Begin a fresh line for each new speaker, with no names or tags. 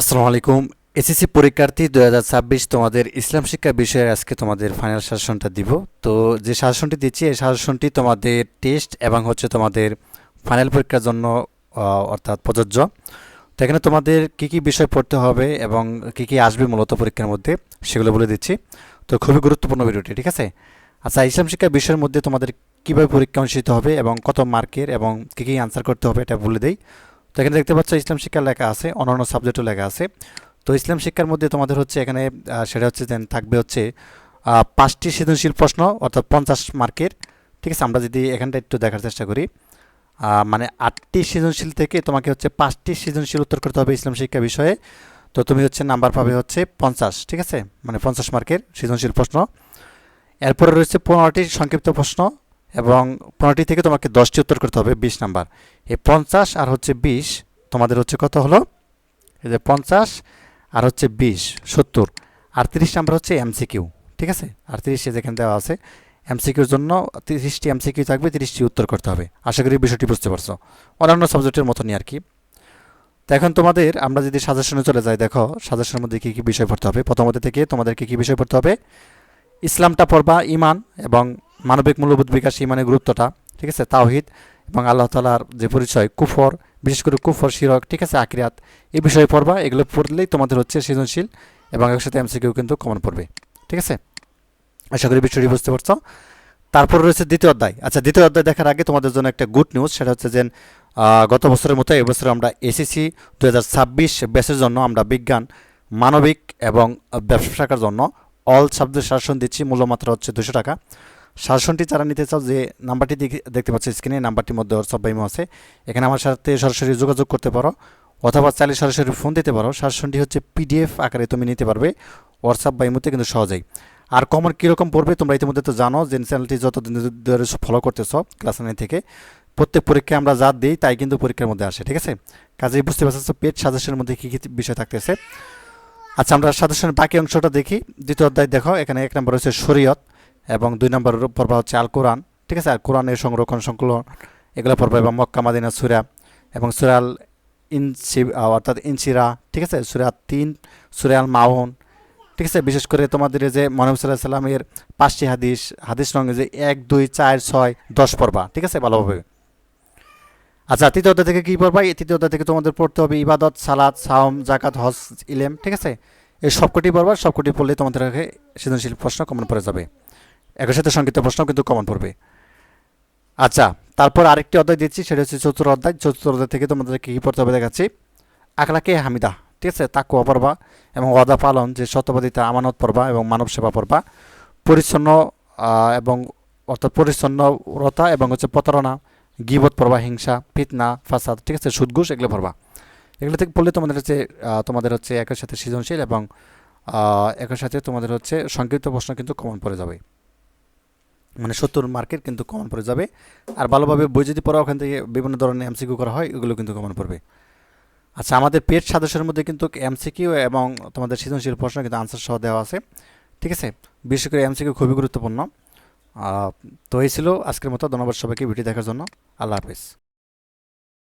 আসসালামু আলাইকুম। এসএসসি পরীক্ষার্থী দু হাজার ছাব্বিশ তোমাদের ইসলাম শিক্ষা বিষয়ে আজকে তোমাদের ফাইনাল সাজেশনটা দিব। তো যে সাজেশনটি দিচ্ছি, এই সাজেশনটি তোমাদের টেস্ট এবং হচ্ছে তোমাদের ফাইনাল পরীক্ষার জন্য অর্থাৎ প্রযোজ্য। তো এখানে তোমাদের কী কী বিষয় পড়তে হবে এবং কী কী আসবে মূলত পরীক্ষার মধ্যে, সেগুলো বলে দিচ্ছি। তো খুবই গুরুত্বপূর্ণ ভিডিওটি, ঠিক আছে? আচ্ছা ইসলাম শিক্ষা বিষয়ের মধ্যে তোমাদের কীভাবে পরীক্ষা অনুষ্ঠিত হবে এবং কত মার্কের এবং কী কী আনসার করতে হবে এটা বলে দেই। তো এখানে দেখতে পাচ্ছ ইসলাম শিক্ষা লেখা আছে অন্যান্য সাবজেক্টও লেখা আছে। তো ইসলাম শিক্ষার মধ্যে তোমাদের হচ্ছে এখানে সেটা হচ্ছে দেন, থাকবে হচ্ছে পাঁচটি সৃজনশীল প্রশ্ন, অর্থাৎ পঞ্চাশ মার্কের। ঠিক আছে, আমরা যদি এখানটা একটু দেখার চেষ্টা করি মানে আটটি সৃজনশীল থেকে তোমাকে হচ্ছে পাঁচটি সৃজনশীল উত্তর করতে হবে ইসলাম শিক্ষা বিষয়ে। তো তুমি হচ্ছে নাম্বার পাবে হচ্ছে পঞ্চাশ, ঠিক আছে? মানে পঞ্চাশ মার্কের সৃজনশীল প্রশ্ন। এরপরে রয়েছে পনেরোটি সংক্ষিপ্ত প্রশ্ন এবং পনেরোটি থেকে তোমাকে দশটি উত্তর করতে হবে, বিশ নাম্বার। এই পঞ্চাশ আর হচ্ছে বিশ, তোমাদের হচ্ছে কত হলো? এই যে পঞ্চাশ আর হচ্ছে বিশ, সত্তর। আর তিরিশ নাম্বার হচ্ছে এমসিকিউ ঠিক আছে? আর তিরিশ যেখানে দেওয়া আছে এমসিকিউর জন্য তিরিশটি এমসিকিউ থাকবে, তিরিশটি উত্তর করতে হবে। আশা করি বিষয়টি বুঝতে পারছ। অন্যান্য সাবজেক্টের মতনই আর কি। তো এখন তোমাদের আমরা যদি সাজেশনে চলে যাই, দেখো সাজেশনের মধ্যে কী কী বিষয় পড়তে হবে? প্রথমত থেকে তোমাদের কী কী বিষয় পড়তে হবে? ইসলামটা পড়বা ইমান এবং মানবিক মূল্যবোধ বিকাশ ইমানের গুরুত্বটা, ঠিক আছে? তাওহিদ এবং আল্লাহ তালার যে পরিচয়, কুফর, বিশেষ করে কুফর, শিরক, ঠিক আছে? আকিরাত, এই বিষয়ে পড়বা, এগুলো পড়লেই তোমাদের হচ্ছে সৃজনশীল এবং একসাথে এমসিকিউ কিন্তু কমন পড়বে, ঠিক আছে? আশা করি বিষয়টি বুঝতে পারছ। তারপর রয়েছে দ্বিতীয় অধ্যায়। আচ্ছা দ্বিতীয় অধ্যায় দেখার আগে তোমাদের জন্য একটা গুড নিউজ সেটা হচ্ছে যে গত বছরের মতো এবছর আমরা এসএসসি দু হাজার ছাব্বিশ ব্যাচের জন্য আমরা বিজ্ঞান, মানবিক এবং ব্যবসা শাখার জন্য অল সাবজেক্ট শাসন দিচ্ছি। মূল্যমাত্রা হচ্ছে দুশো টাকা। শাসনটি যারা নিতে চাও, যে নাম্বারটি দেখে- দেখতে পাচ্ছ স্ক্রিনে নাম্বারটির মধ্যে হোয়াটসঅ্যাপ বাইমো আছে। এখানে আমার সাথে সরাসরি যোগাযোগ করতে পারো, অথবা চাইলে সরাসরি ফোন দিতে পারো। শাসনটি হচ্ছে পিডিএফ আকারে তুমি নিতে পারবে হোয়াটসঅ্যাপ বাইমোতে কিন্তু সহজেই। আর কমন কীরকম পড়বে, তোমরা ইতিমধ্যে তো জানো যে চ্যানেলটি যতদিন ধরে ফলো করতেছ ক্লাস নাইন থেকে, প্রত্যেক পরীক্ষায় আমরা যা দিই, তাই কিন্তু পরীক্ষার মধ্যে আসে, ঠিক আছে? কাজেই বুঝতে পারছ পেট সাজেশনের মধ্যে কী কী বিষয় থাকতেছে। আচ্ছা আমরা সাজেশনের বাকি অংশটা দেখি। দ্বিতীয় অধ্যায় দেখো, এখানে এক নম্বর হচ্ছে শরীয়ত। এবং দুই নম্বর পর্ব হচ্ছে আল কোরআন। ঠিক আছে? আর কোরআনের সংরক্ষণ, সংকলন, এগুলো পর্ব এবং মক্কা মাদিনা সুরা এবং সুরাল ইনসি অর্থাৎ ইনসিরা, ঠিক আছে? সুরা তিন সুরাল মাউন। ঠিক আছে? বিশেষ করে তোমাদের যে মহানব সাল্লাহ সাল্লামের পাঁচটি হাদিস হাদিস রঙে যে এক, দুই, চার, ছয়, দশ পর্বা। ঠিক আছে? ভালোভাবে। আচ্ছা তৃতীয় অধ্যায় থেকে কী পড়বা এই তৃতীয় অধ্যায় থেকে তোমাদের পড়তে হবে ইবাদত সালাদ সাওম জাকাত হজ, ইলেম। ঠিক আছে? এই সবকটি পড়বা সবকটি পড়লে তোমাদের সৃজনশীল প্রশ্ন কমন পড়ে যাবে। একই সাথে সংক্ষিপ্ত প্রশ্ন কিন্তু কমন পড়বে। আচ্ছা তারপর আরেকটি অধ্যায় দিচ্ছি, সেটা হচ্ছে চতুর্থ অধ্যায়। চতুর্থ অধ্যায় থেকে তোমাদের কী কী পড়তে হবে দেখাচ্ছি। আকলাকে হামিদা, ঠিক আছে? তাকুয়া পড়বা এবং ওয়াদা পালন, যে সত্যবাদিতা, আমানত পড়বা এবং মানব সেবা পড়বা। পরিচ্ছন্ন এবং অর্থাৎ পরিচ্ছন্নতা এবং হচ্ছে প্রতারণা, গিবত পড়বা, হিংসা, ফিতনা, ফাসাদ, ঠিক আছে? সুদঘুষ, এগুলো পড়বা। এগুলো থেকে পড়লে তোমাদের হচ্ছে তোমাদের হচ্ছে একের সাথে সৃজনশীল এবং একের সাথে তোমাদের হচ্ছে সংক্ষিপ্ত প্রশ্ন কিন্তু কমন পড়ে যাবে। মানে সত্তর মার্কের কিন্তু কমন পড়ে যাবে। আর ভালোভাবে বই যদি পড়া, ওখান থেকে বিভিন্ন ধরনের এমসিকিউ করা হয়, এগুলো কিন্তু কমন পড়বে। আচ্ছা আমাদের পেট সদস্যের মধ্যে কিন্তু এমসিকিউ এবং তোমাদের সৃজনশীল প্রশ্ন কিন্তু আনসার সহ দেওয়া আছে। ঠিক আছে? বিশেষ করে এমসিকিউ খুবই গুরুত্বপূর্ণ। তো এই ছিল আজকের মতো। ধন্যবাদ সবাইকে ভিডিও দেখার জন্য। আল্লাহ হাফিজ।